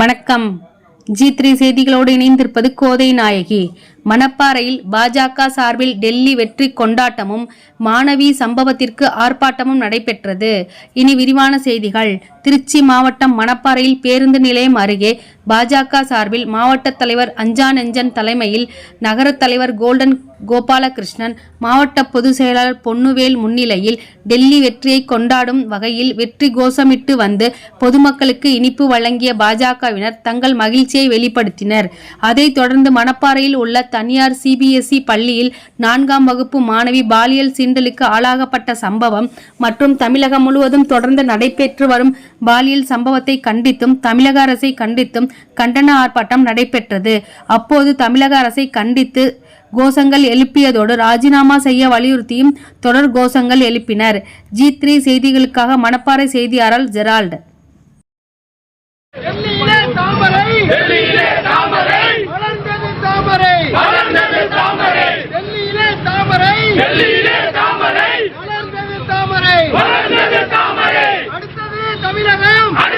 வணக்கம். G three செய்திகளோடு இணைந்திருப்பது கோதை நாயகி. மணப்பாறையில் பாஜக சார்பில் டெல்லி வெற்றி கொண்டாட்டமும் மாணவி சம்பவத்திற்கு ஆர்ப்பாட்டமும் நடைபெற்றது. இனி விரிவான செய்திகள். திருச்சி மாவட்டம் மணப்பாறையில் பேருந்து நிலையம் அருகே பாஜக சார்பில் மாவட்ட தலைவர் அஞ்சா நெஞ்சன் தலைமையில் நகரத் தலைவர் கோல்டன் கோபாலகிருஷ்ணன் மாவட்ட பொதுச் செயலாளர் பொன்னுவேல் முன்னிலையில் டெல்லி வெற்றியை கொண்டாடும் வகையில் வெற்றி கோஷமிட்டு வந்து பொதுமக்களுக்கு இனிப்பு வழங்கிய பாஜகவினர் தங்கள் மகிழ்ச்சியை வெளிப்படுத்தினர். அதைத் தொடர்ந்து மணப்பாறையில் உள்ள தனியார் சிபிஎஸ்இ பள்ளியில் நான்காம் வகுப்பு மாணவி பாலியல் சீண்டலுக்கு ஆளாகப்பட்ட சம்பவம் மற்றும் தமிழகம் முழுவதும் தொடர்ந்து நடைபெற்று வரும் பாலியல் சம்பவத்தை கண்டித்தும் தமிழக அரசை கண்டித்தும் கண்டன ஆர்ப்பாட்டம் நடைபெற்றது. அப்போது தமிழக அரசை கண்டித்து கோஷங்கள் எழுப்பியதோடு ராஜினாமா செய்ய வலியுறுத்தியும் தொடர் கோஷங்கள் எழுப்பினர். ஜி த்ரீ செய்திகளுக்காக மணப்பாறை செய்தியாளர் ஜெரால்டு. தமிழகம்!